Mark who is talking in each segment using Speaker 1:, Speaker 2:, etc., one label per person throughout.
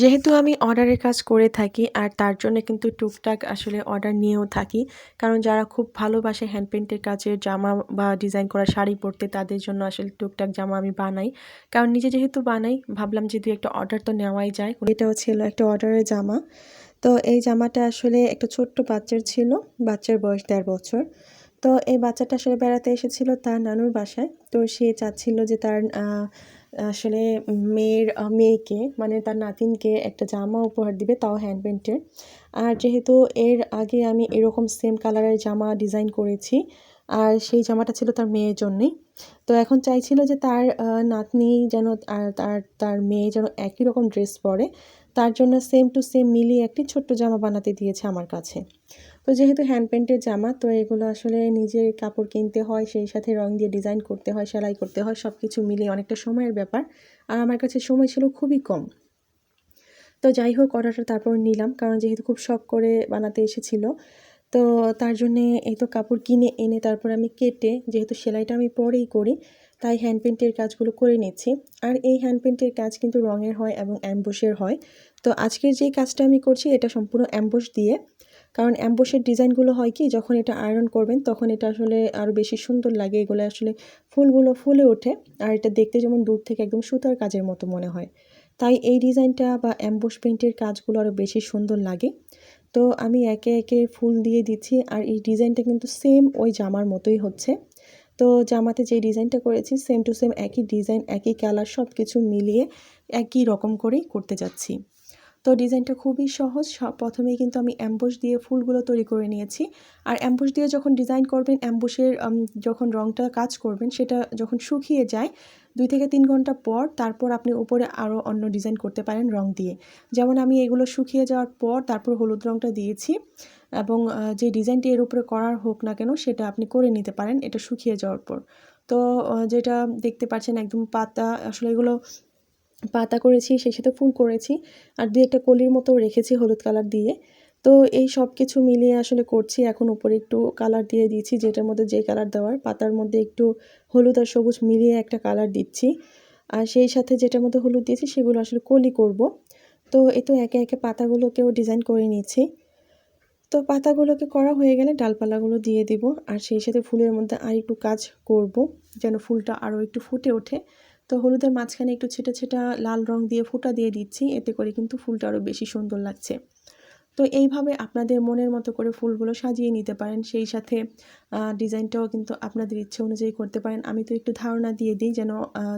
Speaker 1: যেহেতু আমি অর্ডারের কাজ করে থাকি আর তার জন্য কিন্তু টুকটাক আসলে অর্ডার নিয়েও থাকি, কারণ যারা খুব ভালোবাসে হ্যান্ড পেন্টের কাজের জামা বা ডিজাইন করা শাড়ি পরতে তাদের জন্য আসলে টুকটাক জামা আমি বানাই। কারণ নিজে যেহেতু বানাই, ভাবলাম যে দু একটা অর্ডার তো নেওয়াই যায়। এটাও ছিল একটা অর্ডারের জামা। তো এই জামাটা আসলে একটা ছোট্ট বাচ্চার ছিল, বাচ্চার বয়স দেড় বছর। তো এই বাচ্চাটা আসলে বেড়াতে এসেছিল তার নানুর বাসায়। তো সে চাচ্ছিল যে তার আসলে মেয়ের মেয়েকে মানে তার নাতিনকে একটা জামা উপহার দিবে, তাও হ্যান্ড পেন্টের আর যেহেতু এর আগে আমি এরকম সেম কালারের জামা ডিজাইন করেছি, আর সেই জামাটা ছিল তার মেয়ের জন্যেই। তো এখন চাইছিল যে তার নাতনি যেন তার তার মেয়ে যেন একই রকম ড্রেস পরে। তার জন্য সেম টু সেম মিলিয়ে একটি ছোট্ট জামা বানাতে দিয়েছে আমার কাছে। তো যেহেতু হ্যান্ড পেন্টের জামা, তো এগুলো আসলে নিজের কাপড় কিনতে হয়, সেই সাথে রং দিয়ে ডিজাইন করতে হয়, সেলাই করতে হয় সব কিছু মিলিয়ে অনেকটা সময়ের ব্যাপার। আর আমার কাছে সময় ছিল খুবই কম। তো যাই হোক অর্ডারটা তারপর নিলাম, কারণ যেহেতু খুব শখ করে বানাতে এসেছিল, তো তার জন্যে এই তো কাপড় কিনে এনে তারপর আমি কেটে, যেহেতু সেলাইটা আমি পরেই করি, তাই হ্যান্ড পেন্টের কাজগুলো করে নিচ্ছি। আর এই হ্যান্ড পেন্টের কাজ কিন্তু রঙের হয় এবং অ্যাম্বুশের হয়। তো আজকের যে কাজটা আমি করছি, এটা সম্পূর্ণ অ্যাম্বুশ দিয়ে কারণ অ্যাম্বোসের ডিজাইনগুলো হয় কি, যখন এটা আয়রন করবেন, তখন এটা আসলে আরও বেশি সুন্দর লাগে। এগুলো আসলে ফুলগুলো ফুলে ওঠে, আর এটা দেখতে যেমন দূর থেকে একদম সুতার কাজের মতো মনে হয়। তাই এই ডিজাইনটা বা অ্যাম্বোস পেন্টের কাজগুলো আরও বেশি সুন্দর লাগে। তো আমি একে একে ফুল দিয়ে দিচ্ছি, আর এই ডিজাইনটা কিন্তু সেম ওই জামার মতোই হচ্ছে। তো জামাতে যে ডিজাইনটা করেছি সেম টু সেম একই ডিজাইন একই কালার সব কিছু মিলিয়ে একই রকম করেই করতে যাচ্ছি। তো ডিজাইনটা খুবই সহজ। প্রথমেই কিন্তু আমি অ্যাম্বুশ দিয়ে ফুলগুলো তৈরি করে নিয়েছি। আর অ্যাম্বুশ দিয়ে যখন ডিজাইন করবেন অ্যাম্বুশের যখন রঙটা কাজ করবেন, সেটা যখন শুকিয়ে যায়, দুই থেকে তিন ঘণ্টা পর তারপর আপনি উপরে আরও অন্য ডিজাইন করতে পারেন রং দিয়ে। যেমন আমি এগুলো শুকিয়ে যাওয়ার পর তারপর হলুদ রঙটা দিয়েছি এবং যে ডিজাইনটি এর উপরে করার হোক না কেন, সেটা আপনি করে নিতে পারেন, এটা শুকিয়ে যাওয়ার পর। তো যেটা দেখতে পাচ্ছেন একদম পাতা, আসলে এগুলো পাতা করেছি সেই সাথে ফুল করেছি আর দু একটা কলির মতো রেখেছি হলুদ কালার দিয়ে। তো এই সব কিছু মিলিয়ে আসলে করছি, এখন উপরে একটু কালার দিয়ে দিচ্ছি, যেটার মধ্যে যে কালার দেওয়ার। পাতার মধ্যে একটু হলুদ আর সবুজ মিলিয়ে একটা কালার দিচ্ছি। আর সেই সাথে যেটার মধ্যে হলুদ দিয়েছি, সেগুলো আসলে কলি করব। তো এ তো একে একে পাতাগুলোকেও ডিজাইন করে নিচ্ছি। তো পাতাগুলোকে করা হয়ে গেলে ডালপালাগুলো দিয়ে দিব। আর সেই সাথে ফুলের মধ্যে আর একটু কাজ করব, যেন ফুলটা আরও একটু ফুটে ওঠে। তো হলুদের মাঝখানে একটু ছেটা ছেটা লাল রং দিয়ে ফুটা দিয়ে দিচ্ছি, এতে করে কিন্তু ফুলটা আরও বেশি সুন্দর লাগছে। তো এইভাবে আপনাদের মনের মতো করে ফুলগুলো সাজিয়ে নিতে পারেন। সেই সাথে ডিজাইনটাও কিন্তু আপনাদের ইচ্ছে অনুযায়ী করতে পারেন। আমি তো একটু ধারণা দিয়ে দিই যেন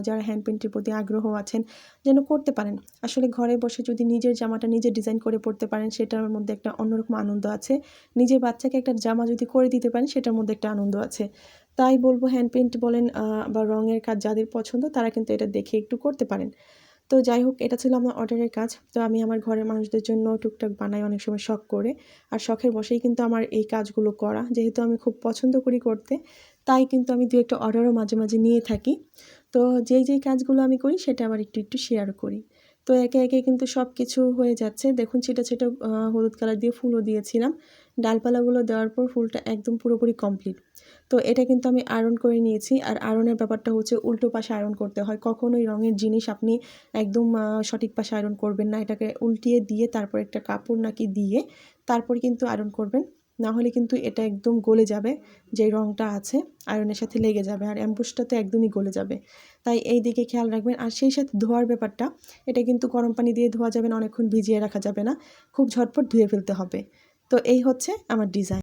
Speaker 1: যারা হ্যান্ড পেন্টের প্রতি আগ্রহ আছেন যেন করতে পারেন। আসলে ঘরে বসে যদি নিজের জামাটা নিজে ডিজাইন করে পড়তে পারেন, সেটার মধ্যে একটা অন্যরকম আনন্দ আছে। নিজের বাচ্চাকে একটা জামা যদি করে দিতে পারেন, সেটার মধ্যে একটা আনন্দ আছে। তাই বলব হ্যান্ড পেন্ট বলেন বা রঙের কাজ যাদের পছন্দ তারা কিন্তু এটা দেখে একটু করতে পারেন। তো যাই হোক, এটা ছিল আমার অর্ডারের কাজ। তো আমি আমার ঘরের মানুষদের জন্য টুকটাক বানাই অনেক সময় শখ করে। আর শখের বসেই কিন্তু আমার এই কাজগুলো করা। যেহেতু আমি খুব পছন্দ করি করতে, তাই কিন্তু আমি দু একটা অর্ডারও মাঝে মাঝে নিয়ে থাকি। তো যেই যেই কাজগুলো আমি করি, সেটা আবার একটু একটু শেয়ার করি। তো একে একে কিন্তু সব কিছু হয়ে যাচ্ছে। দেখুন, ছিটা ছিটা হলুদ কালার দিয়ে ফুলও দিয়েছিলাম। ডালপালাগুলো দেওয়ার পর ফুলটা একদম পুরোপুরি কমপ্লিট তো এটা কিন্তু আমি আয়রন করে নিয়েছি আর আয়রনের ব্যাপারটা হচ্ছে উল্টো পাশে আয়রন করতে হয়। কখনোই রঙের জিনিস আপনি একদম সঠিক পাশে আয়রন করবেন না। এটাকে উল্টিয়ে দিয়ে তারপর একটা কাপড় নাকি দিয়ে তারপর কিন্তু আয়রন করবেন। না হলে কিন্তু এটা একদম গলে যাবে, যে রঙটা আছে আয়রনের সাথে লেগে যাবে আর অ্যাম্বুসটা তো একদমই গলে যাবে। তাই এই দিকে খেয়াল রাখবেন। আর সেই সাথে ধোয়ার ব্যাপারটা, এটা কিন্তু গরম পানি দিয়ে ধোয়া যাবে না, অনেকক্ষণ ভিজিয়ে রাখা যাবে না। খুব ঝটপট ধুয়ে ফেলতে হবে। তো এই হচ্ছে আমার ডিজাইন